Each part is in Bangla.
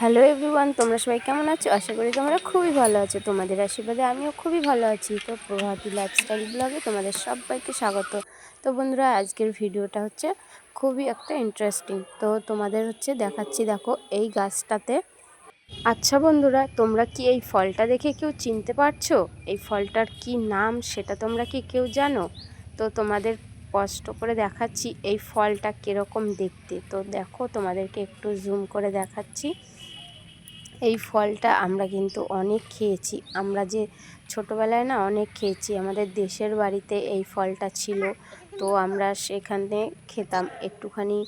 হ্যালো এভরিওয়ান, তোমরা সবাই কেমন আছো? আশা করি তোমরা খুবই ভালো আছো। তোমাদের আশীর্বাদে আমিও খুবই ভালো আছি। তো প্রভাতী লাইফস্টাইল ব্লগে তোমাদের সবাইকে স্বাগত। তো বন্ধুরা, আজকের ভিডিওটা হচ্ছে খুবই একটা ইন্টারেস্টিং তো তোমাদের হচ্ছে দেখাচ্ছি, দেখো এই গাছটাতে। আচ্ছা বন্ধুরা, তোমরা কি এই ফলটা দেখে কেউ চিনতে পারছ? এই ফলটার কি নাম সেটা তোমরা কি কেউ জানো? তো তোমাদের কষ্ট করে দেখাচ্ছি এই ফলটা কীরকম দেখতে। তো দেখো, তোমাদেরকে একটু জুম করে দেখাচ্ছি। এই ফলটা আমরা কিন্তু অনেক খেয়েছি। আমরা যে ছোটোবেলায় না অনেক খেয়েছি, আমাদের দেশের বাড়িতে এই ফলটা ছিল। তো আমরা সেখানে খেতাম। একটুখানি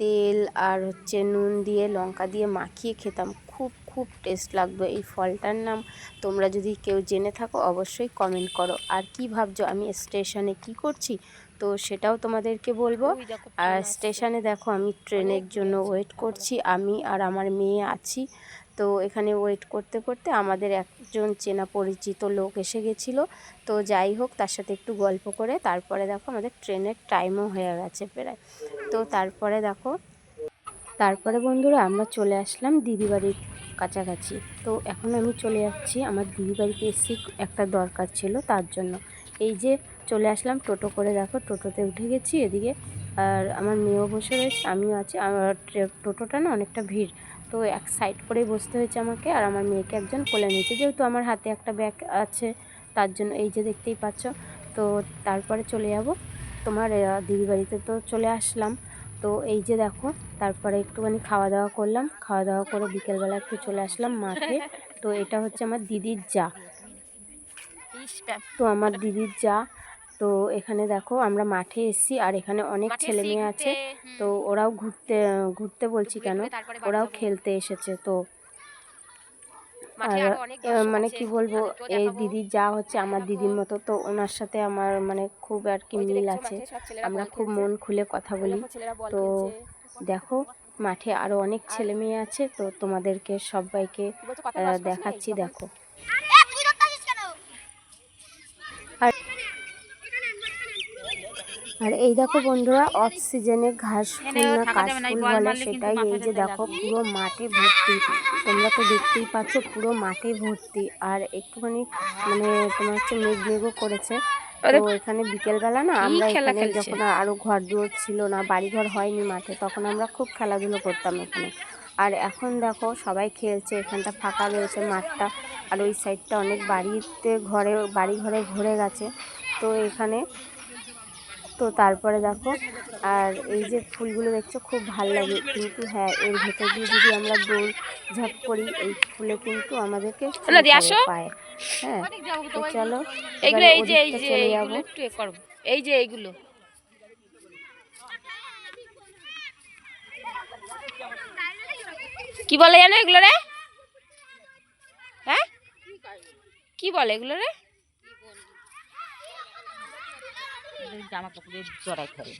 তেল আর হচ্ছে নুন দিয়ে, লঙ্কা দিয়ে মাখিয়ে খেতাম। খুব খুব টেস্ট লাগবে এই ফলটার নাম। তোমরা যদি কেউ জেনে থাকো, অবশ্যই কমেন্ট করো। আর কি ভাবছ? আমি স্টেশনে কি করছি? তো সেটাও তোমাদেরকে বলব। আর স্টেশনে দেখো আমি ট্রেনের জন্য ওয়েট করছি। আমি আর আমার মেয়ে আছি। তো এখানে ওয়েট করতে করতে আমাদের একজন চেনা পরিচিত লোক এসে গেছিল। তো যাই হোক তার সাথে একটু গল্প করে তারপরে দেখো আমাদের ট্রেনের টাইমও হয়ে গেছে প্রায়। তো তারপরে দেখো তারপরে বন্ধুরা আমরা চলে আসলাম দিদিবাড়ির কাছাকাছি। তো এখন আমি চলে যাচ্ছি। আমার দিদি বাড়িতে এসেছি একটা দরকার ছিল তার জন্য। এই যে চলে আসলাম টোটো করে দেখো টোটোতে উঠে গেছি এদিকে। আর আমার মেয়েও বসে রয়েছে আমিও আছি। আমার টোটোটা না অনেকটা ভিড় তো এক সাইড করেই বসতে হয়েছে আমাকে। আর আমার মেয়েকে একজন কোলে নিয়েছে যেহেতু আমার হাতে একটা ব্যাগ আছে তার জন্য এই যে দেখতেই পাচ্ছ। তো তারপরে চলে যাব। তোমার দিদি বাড়িতে তো চলে আসলাম। তো এই যে দেখো তারপরে একটুখানি খাওয়া দাওয়া করলাম। খাওয়া দাওয়া করে বিকেলবেলা একটু চলে আসলাম মাঠে। তো এটা হচ্ছে আমার দিদির যা। তো আমার দিদির যা। তো এখানে দেখো আমরা মাঠে এসেছি আর এখানে অনেক ছেলে মেয়ে আছে। তো ওরাও ঘুরতে ঘুরতে বলছি কেন? ওরাও খেলতে এসেছে তো। আর মানে কি বলব এই দিদির যা হচ্ছে আমার দিদির মতো তো ওনার সাথে আমার মানে খুব আর কি মিল আছে। আমরা খুব মন খুলে কথা বলি। তো দেখো মাঠে আরও অনেক ছেলে মেয়ে আছে তো তোমাদেরকে সবাইকে দেখাচ্ছি দেখো। আর এই দেখো বন্ধুরা অফ সিজনে ঘাস ফুল না কাশ ফুল বলে সেটাই এই যে দেখো পুরো মাঠে ভর্তি। তোমরা তো দেখতেই পাচ্ছ পুরো মাঠে ভর্তি। আর একটুখানি মানে তোমার হচ্ছে মেঘ মেঘও করেছে। তো এখানে বিকেলবেলা না আমরা এখানে যখন আরও ঘর দুয়ার ছিল না বাড়িঘর হয়নি মাঠে তখন আমরা খুব খেলাধুলো করতাম এখানে। আর এখন দেখো সবাই খেলছে এখানটা ফাঁকা রয়েছে মাঠটা। আর ওই সাইডটা অনেক বাড়িতে ঘরে বাড়ি ঘরে ভরে গেছে। তো এখানে তো তারপরে দেখো আর এই যে ফুলগুলো দেখছ খুব ভালো লাগে। কিন্তু হ্যাঁ এর ভেতর দিয়ে যদি আমরা দৌড় ঝাঁপ করি এই ফুলে কিন্তু আমাদেরকে পায়। হ্যাঁ তো চলো এইগুলো এই যে এই যে একটু করব এই যে এইগুলো। কি বলে জানো এগুলো রে? হ্যাঁ? কি বলে এগুলো রে? জামা কাপড়ে জড়াই ফেলে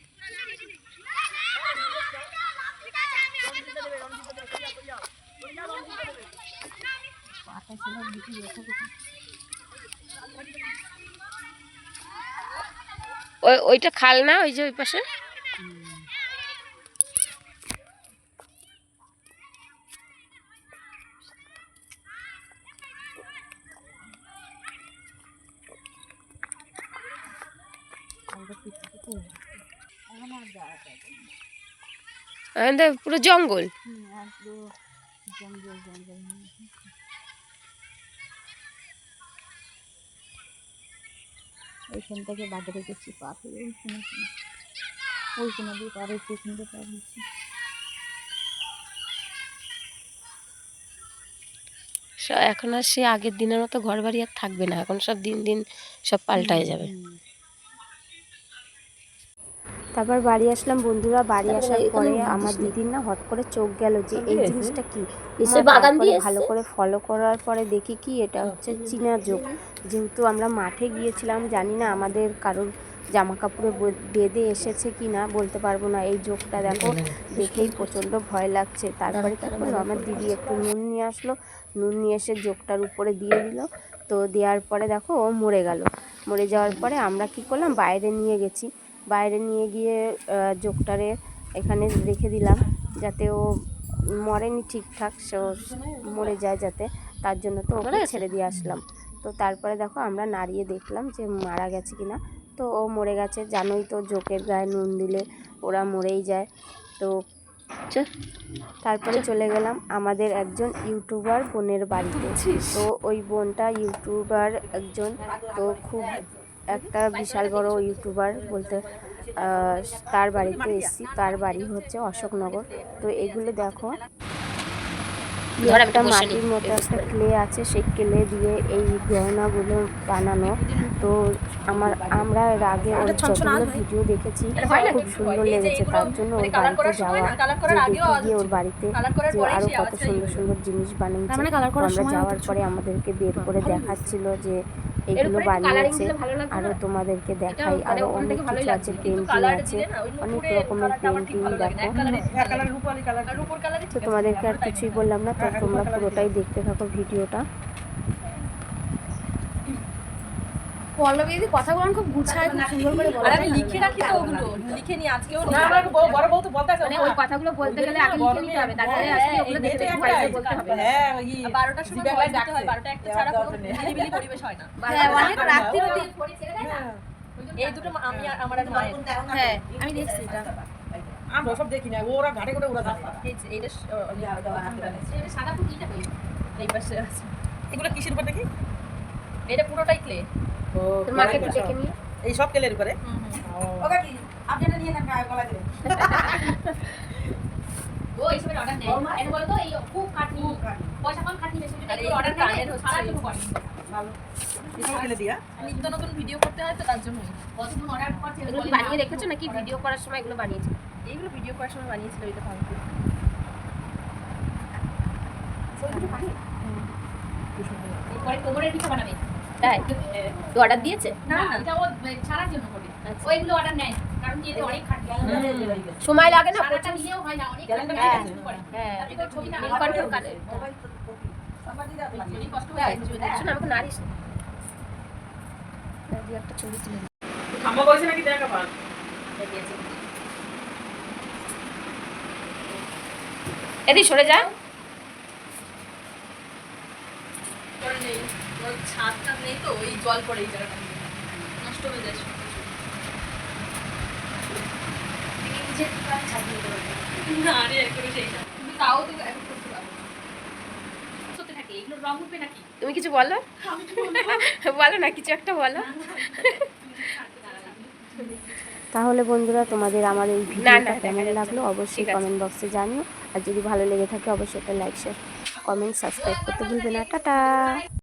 ওই ওইটা খাল না ওই যে ওই পাশে আমাদের পুরো জঙ্গল? ওইখান থেকে বাদে রেখেছি পা ফেলে ওইখানে ওইখানে দিয়ে থেকে পার হচ্ছে এখন আর সে আগের দিনের মতো ঘর বাড়ি আর থাকবে না এখন সব দিন দিন সব পাল্টায় যাবে। তারপর বাড়ি আসলাম বন্ধুরা বাড়ি আসার পরে আমার দিদির না হট করে চোখ গেল যে এই জিনিসটা কি? এসে বাগান দিয়ে ভালো করে ফলো করার পরে দেখি কি এটা হচ্ছে চীনা যোগ। যেহেতু আমরা মাঠে গিয়েছিলাম জানি না আমাদের কারোর জামা কাপড়ে বেঁধে এসেছে কি না বলতে পারব না। এই যোগটা দেখো দেখেই প্রচণ্ড ভয় লাগছে। তারপরে কি করল? আমার দিদি একটু নুন নিয়ে আসলো। নুন নিয়ে এসে যোগটার উপরে দিয়ে দিল। তো দেওয়ার পরে দেখো ও মরে গেল। মরে যাওয়ার পরে আমরা কি করলাম বাইরে নিয়ে গেছি। বাইরে নিয়ে গিয়ে জোকটারে এখানে রেখে দিলাম যাতে ও মরেনি ঠিকঠাক সে মরে যায় যাতে। তার জন্য তো ওকে ছেড়ে দিয়ে আসলাম। তো তারপরে দেখো আমরা নাড়িয়ে দেখলাম যে মারা গেছে কিনা। তো ও মরে গেছে জানোই তো জোকের গায়ে নুন দিলে ওরা মরেই যায়। তো তারপরে চলে গেলাম আমাদের একজন ইউটিউবার বোনের বাড়িতে। তো ওই বোনটা ইউটিউবার একজন। তো খুব একটা বিশাল বড় ইউটিউবার বলতে তার বাড়িতে এসেছি। তার বাড়ি হচ্ছে অশোকনগর। তো এগুলো দেখো। একটা মাটির মতো একটা ক্লে আছে সেই ক্লে দিয়ে এই গহনাগুলো বানানো। তো আমার আমরা এর আগে ওর যতগুলো ভিডিও দেখেছি খুব সুন্দর লেগেছে। তার জন্য ওর বাড়িতে যাওয়া যে দেখে গিয়ে ওর বাড়িতে যে আরও কত সুন্দর সুন্দর জিনিস বানিয়েছে। মানে আমরা যাওয়ার পরে আমাদেরকে বের করে দেখাচ্ছিল যে এগুলো বানিয়েছে। আরও তোমাদেরকে দেখাই। আরও অনেক কিছু আছে পেন্টিং আছে। অনেক রকমের পেন্টিং দেখো। তো তোমাদেরকে আর কিছুই বললাম না তো তোমরা পুরোটাই দেখতে থাকো ভিডিওটা। পল্লবী দিদি কথাগুলো খুব গুছায় খুব সুন্দর করে বলে। আমি লিখে রাখি তো ওগুলো লিখে নিয়ে আজকেও না আমার বড়- বড় বউ তো বলতে আছে, মানে ওই কথাগুলো বলতে গেলে আগে লিখে নিতে হবে তারপরে আজকে ওগুলো দেখে দেখে বলতে হবে। হ্যাঁ, ওই আর বারোটার সময় জিভে ভয় একবার দিতে হয় ডাকছে। বারোটা একটা ছাড়া কোনো নিরিবিলি পরিবেশ হয় না। হ্যাঁ অনেক রাত্রি অবধি এই দুটো আমি আর আমার আর মায়ের। হ্যাঁ আমি দেখছি এটা। আমরা ওসব দেখি না ওরা ঘাটে করে ওরা যায়। এইটা সাদা কই এই পাশে আছে। এগুলো কিসের উপর দেখি? এটা পুরোটাই ক্লে তোর মাকে একটু ডেকে নিয়ে এই সব কেলের উপরে? ও। এইসবের অর্ডার নেয় এর বলো তো এই খুব খাটনি। পয়সা কম খাটনি বেশি যদি এই অর্ডার কানের নেয় হচ্ছে- করে। এই সব কেলে দিয়া? নিত্য নতুন ভিডিও করতে হয় তো তার জন্যই। কতক্ষণ অর্ডার করছে এগুলো কি বানিয়ে রেখেছো নাকি ভিডিও করার সময় এগুলো বানিয়েছো? এইগুলো ভিডিও করার সময় বানিয়েছিল এটা কোমরের বানাবে। তাই? তো অর্ডার দিয়েছে? না না এটা ও ছাড়ার জন্য করবে ওইগুলো অর্ডার নেয়। কারণ কি অনেক খাটনি সময় লাগে না নিজেও হয় না অনেক হ্যাঁ। করে। হ্যাঁ। তারপরে ছবিটা নীল কণ্ঠের কানে অনেক কষ্ট হয়ে যায় আমাকে নারিস একটা ছবি তুলে খাম্বা কইছে নাকি দেখা পান এদিকে সরে যা করে নেই। ছাদ টাদ নেই তো ওই জল পড়ে এই জায়গাটা নষ্ট হয়ে যায় সব কিছু। না একবারে তাও তো এখন করতে তুমি কিছু বলো? বলো না কিছু একটা বলো। তাহলে বন্ধুরা তোমাদের আমার এই ভিডিওটা কেমন লাগল? অবশ্যই কমেন্ট বক্সে জানিও। আর যদি ভালো লেগে থাকে অবশ্যই একটা লাইক শেয়ার কমেন্ট সাবস্ক্রাইব করতে ভুলবে না। টাটা।